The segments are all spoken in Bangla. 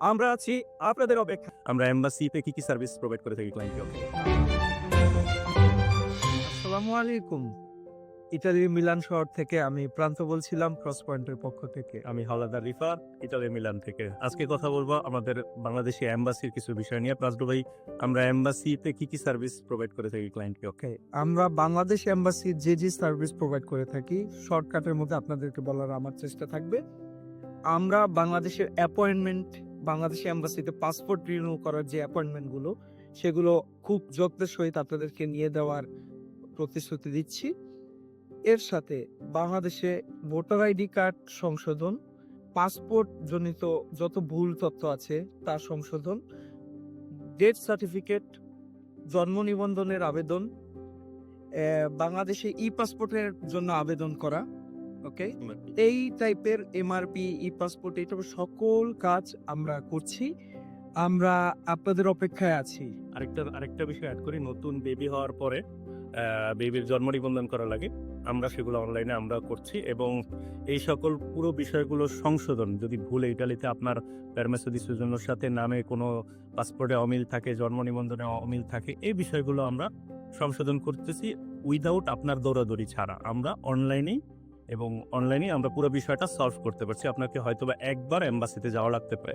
আমরা আছি আপনাদের অপেক্ষা। আমরা এম্বাসিতে কি কি সার্ভিস প্রোভাইড করে থাকি ক্লায়েন্টকে আসসালামু আলাইকুম। ইতালির মিলান শহর থেকে আমি প্রান্ত বলছিলাম ক্রস পয়েন্টের পক্ষ থেকে। আমি হাওলাদার রিফাত ইতালির মিলান থেকে। আজকে কথা বলব আমাদের বাংলাদেশি এম্বাসির কিছু বিষয় নিয়ে। প্লাস ভাই আমরা এম্বাসিতে কি কি সার্ভিস প্রোভাইড করে থাকি ক্লায়েন্টকে ওকে আমরা বাংলাদেশ এম্বাসি যে যে সার্ভিস প্রোভাইড করে থাকি শর্টকাটের মধ্যে আপনাদেরকে বলার আমার চেষ্টা থাকবে। আমরা বাংলাদেশের অ্যাপয়েন্টমেন্ট বাংলাদেশ এম্বাসিতে পাসপোর্ট রিনিউ করার যে অ্যাপয়েন্টমেন্টগুলো সেগুলো খুব যত্নের সহিত আপনাদেরকে নিয়ে দেওয়ার প্রতিশ্রুতি দিচ্ছি। এর সাথে বাংলাদেশে ভোটার আইডি কার্ড সংশোধন পাসপোর্ট জনিত যত ভুল তথ্য আছে তা সংশোধন ডেথ সার্টিফিকেট জন্ম নিবন্ধনের আবেদন বাংলাদেশে ই পাসপোর্টের জন্য আবেদন করা ওকে? এই টাইপের এমআরপি ই পাসপোর্ট এটা সকল কাজ আমরা করছি। আমরা আপনাদের অপেক্ষায় আছি। আরেকটা আরেকটা বিষয় অ্যাড করি। নতুন বেবি হওয়ার পরে বেবির জন্ম নিবন্ধন করা লাগে। আমরা সেগুলো অনলাইনে আমরা করছি এবং এই সকল পুরো বিষয়গুলো সংশোধন। যদি ভুলে ইটালিতে আপনার প্যারমেসো ডিসিশনের সাথে নামে কোনো পাসপোর্টে অমিল থাকে জন্ম নিবন্ধনে অমিল থাকে এই বিষয়গুলো আমরা সংশোধন করতেছি। উইদাউট আপনার দৌড়াদৌড়ি ছাড়া। আমরা অনলাইনেই এবং অনলাইনে আমরা পুরো বিষয়টা সলভ করতে পারছি। আপনাকে হয়তো বা একবার অ্যাম্বাসিতে যাওয়া লাগতে পারে।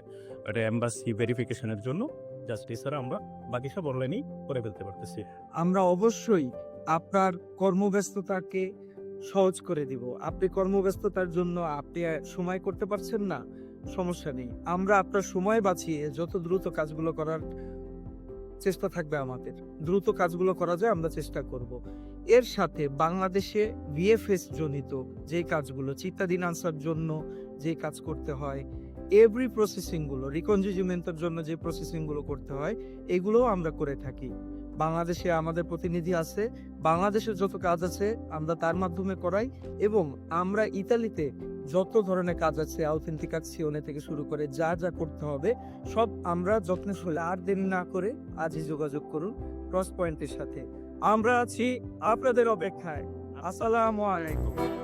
এটা অ্যাম্বাসি ভেরিফিকেশনের জন্য। জাস্ট এছাড়া আমরা বাকি সব অনলাইনেই করে ফেলতে পারতেছি। আমরা অবশ্যই আপনার কর্মব্যস্ততাকে সহজ করে দিব। আপনি কর্মব্যস্ততার জন্য আপনি সময় করতে পারছেন না, সমস্যা নেই। আমরা আপনার সময় বাঁচিয়ে যত দ্রুত কাজগুলো করার চেষ্টা থাকবে আমাদের। দ্রুত কাজগুলো করা যায়, আমরা চেষ্টা করব। এর সাথে বাংলাদেশে ভিএফএস জনিত যে কাজগুলো চিত্তাধীন আনসার জন্য যে কাজ করতে হয় এভরি প্রসেসিংগুলো রিকনজিউমেন্টের জন্য যে প্রসেসিংগুলো করতে হয়, এগুলোও আমরা করে থাকি। বাংলাদেশে আমাদের প্রতিনিধি আছে, বাংলাদেশের যত কাজ আছে, আমরা তার মাধ্যমে করাই এবং আমরা ইতালিতে যত ধরনের কাজ আছে আউথেন্টিকাসিওনে থেকে শুরু করে যা যা করতে হবে, সব আমরা যত্নের সহিত আর দেরি না করে আজই যোগাযোগ করুন ক্রস পয়েন্টের সাথে। আমরা আছি আপনাদের অপেক্ষায়। আসসালামু আলাইকুম।